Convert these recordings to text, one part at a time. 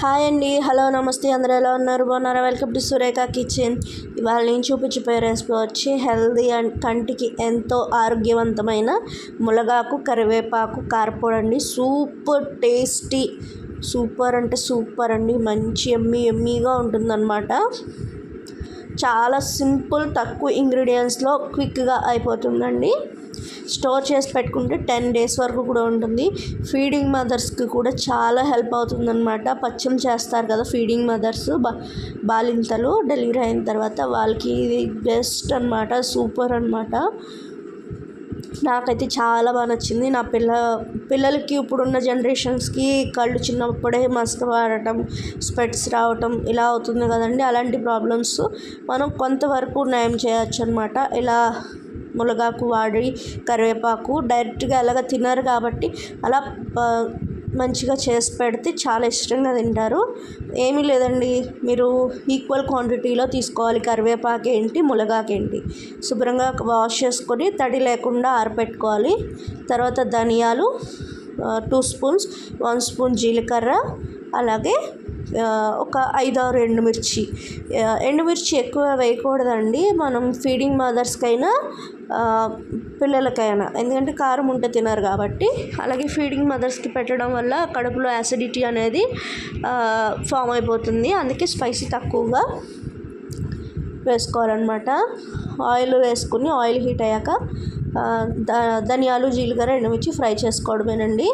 Hi అండి hello నమస్తే అందరూ ఎలా ఉన్నారు? బాగున్నారా? Welcome to Surekha kitchen. ఇవాళ నేను చూపించిపోయే రెసిపీ వచ్చి హెల్దీ అండ్ కంటికి ఎంతో ఆరోగ్యవంతమైన మునగాకు కరివేపాకు కారపొడి అండి. Super tasty. సూపర్ అంటే సూపర్ అండి. మంచి ఎమ్మి ఎమ్మీగా ఉంటుందన్నమాట. చాలా సింపుల్ తక్కువ ఇంగ్రీడియంట్స్లో క్విక్గా అయిపోతుందండి. స్టోర్ చేసి పెట్టుకుంటే టెన్ డేస్ వరకు కూడా ఉంటుంది. ఫీడింగ్ మదర్స్కి కూడా చాలా హెల్ప్ అవుతుందన్నమాట. పచ్చం చేస్తారు కదా ఫీడింగ్ మదర్స్ బా బాలింతలు డెలివరీ అయిన తర్వాత వాళ్ళకి ఇది బెస్ట్ అనమాట సూపర్ అనమాట నాకైతే చాలా బాగా నచ్చింది. నా పిల్ల పిల్లలకి ఇప్పుడున్న జనరేషన్స్కి కళ్ళు చిన్నప్పుడే మసక వాడటం స్పెట్స్ రావటం ఇలా అవుతుంది కదండి. అలాంటి ప్రాబ్లమ్స్ మనం కొంతవరకు నయం చేయొచ్చు అనమాట ఇలా మునగాకు వాడి కరివేపాకు డైరెక్ట్గా అలాగ తినరు కాబట్టి అలా మంచిగా చేసి పెడితే చాలా ఇష్టంగా తింటారు. ఏమీ లేదండి. మీరు ఈక్వల్ క్వాంటిటీలో తీసుకోవాలి. కరివేపాకు ఏంటి? ములగాకు ఏంటి? శుభ్రంగా వాష్ చేసుకొని తడి లేకుండా ఆరపెట్టుకోవాలి. తర్వాత ధనియాలు టూ స్పూన్స్ వన్ స్పూన్ జీలకర్ర అలాగే ఒక ఐదారు ఎండుమిర్చి. ఎండుమిర్చి ఎక్కువ వేయకూడదండి. మనం ఫీడింగ్ మదర్స్కైనా పిల్లలకైనా. ఎందుకంటే కారం ఉంటే తినరు కాబట్టి. అలాగే ఫీడింగ్ మదర్స్కి పెట్టడం వల్ల కడుపులో యాసిడిటీ అనేది ఫామ్ అయిపోతుంది. అందుకే స్పైసీ తక్కువగా వేసుకోవాలన్నమాట. ఆయిల్ వేసుకుని ఆయిల్ హీట్ అయ్యాక ధనియాలు జీలకర్ర ఎండుమిర్చి ఫ్రై చేసుకోవడమేనండి.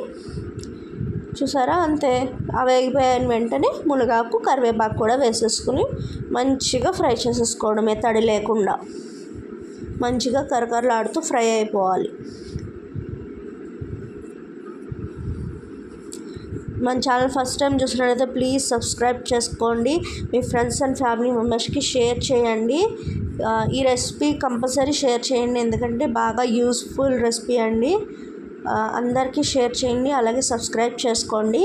చూసారా? అంతే. అవి వేగిపోయిన వెంటనే మునగాకు కరివేపాకు కూడా వేసేసుకుని మంచిగా ఫ్రై చేసేసుకోవడమే తడి లేకుండా. మంచిగా కరకరలాడుతూ ఫ్రై అయిపోవాలి. మన ఛానల్ ఫస్ట్ టైం చూసినట్లయితే ప్లీజ్ సబ్స్క్రైబ్ చేసుకోండి. మీ ఫ్రెండ్స్ అండ్ ఫ్యామిలీ మెంబర్స్కి షేర్ చేయండి. ఈ రెసిపీ కంపల్సరీ షేర్ చేయండి. ఎందుకంటే బాగా యూస్ఫుల్ రెసిపీ అండి. అందరికీ షేర్ చేయండి అలాగే సబ్స్క్రైబ్ చేసుకోండి.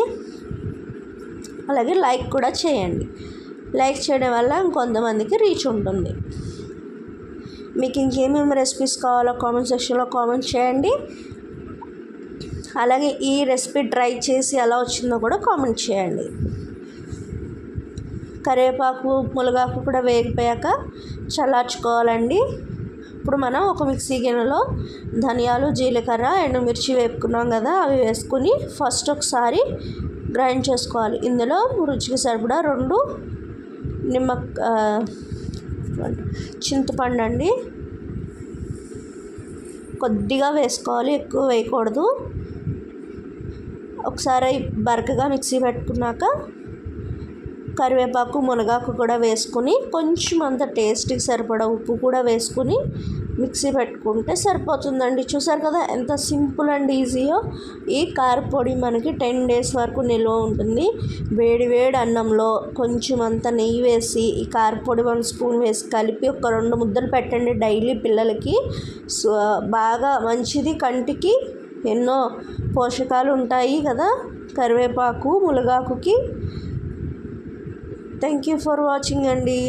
అలాగే లైక్ కూడా చేయండి. లైక్ చేయడం వల్ల ఇంకొంతమందికి రీచ్ ఉంటుంది. మీకు ఇంకేమేమి రెసిపీస్ కావాలో కామెంట్ సెక్షన్లో కామెంట్ చేయండి. అలాగే ఈ రెసిపీ ట్రై చేసి ఎలా వచ్చిందో కూడా కామెంట్ చేయండి. కరివేపాకు మునగాకు కూడా వేగిపోయాక చల్లార్చుకోవాలండి. ఇప్పుడు మనం ఒక మిక్సీ గిన్నెలో ధనియాలు జీలకర్ర ఎండుమిర్చి వేపుకున్నాం కదా అవి వేసుకుని ఫస్ట్ ఒకసారి గ్రైండ్ చేసుకోవాలి. ఇందులో రుచికి సరిపడా రెండు నిమ్మ చింతపండు అండి. కొద్దిగా వేసుకోవాలి ఎక్కువ వేయకూడదు. ఒకసారి బరకగా మిక్సీ పెట్టుకున్నాక కరివేపాకు మునగాకు కూడా వేసుకుని కొంచెం అంత టేస్ట్కి సరిపడా ఉప్పు కూడా వేసుకుని మిక్సీ పెట్టుకుంటే సరిపోతుందండి. చూసారు కదా ఎంత సింపుల్ అండ్ ఈజీయో? ఈ కారపొడి మనకి టెన్ డేస్ వరకు నిల్వ ఉంటుంది. వేడి వేడి అన్నంలో కొంచెం అంత నెయ్యి వేసి ఈ కారపొడి వన్ స్పూన్ వేసి కలిపి ఒక రెండు ముద్దలు పెట్టండి డైలీ పిల్లలకి. బాగా మంచిది కంటికి. ఎన్నో పోషకాలు ఉంటాయి కదా కరివేపాకు మునగాకుకి. థ్యాంక్ యూ ఫర్ వాచింగ్ అండి.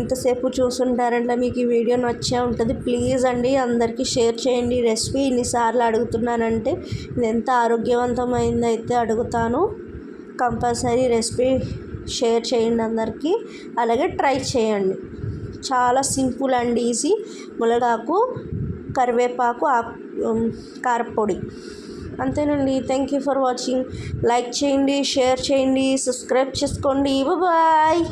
ఇంతసేపు చూసుంటారంటే మీకు ఈ వీడియో నచ్చే ఉంటుంది. ప్లీజ్ అండి అందరికీ షేర్ చేయండి. రెసిపీ ఇన్నిసార్లు అడుగుతున్నానంటే ఇది ఎంత ఆరోగ్యవంతమైంది అయితే అడుగుతాను. కంపల్సరీ రెసిపీ షేర్ చేయండి అందరికీ. అలాగే ట్రై చేయండి. చాలా సింపుల్ అండ్ ఈజీ మునగాకు కరివేపాకు కారపొడి. అంతేనండి. Thank you for watching like చేయండి షేర్ చేయండి సబ్స్క్రైబ్ చేసుకోండి. బాయ్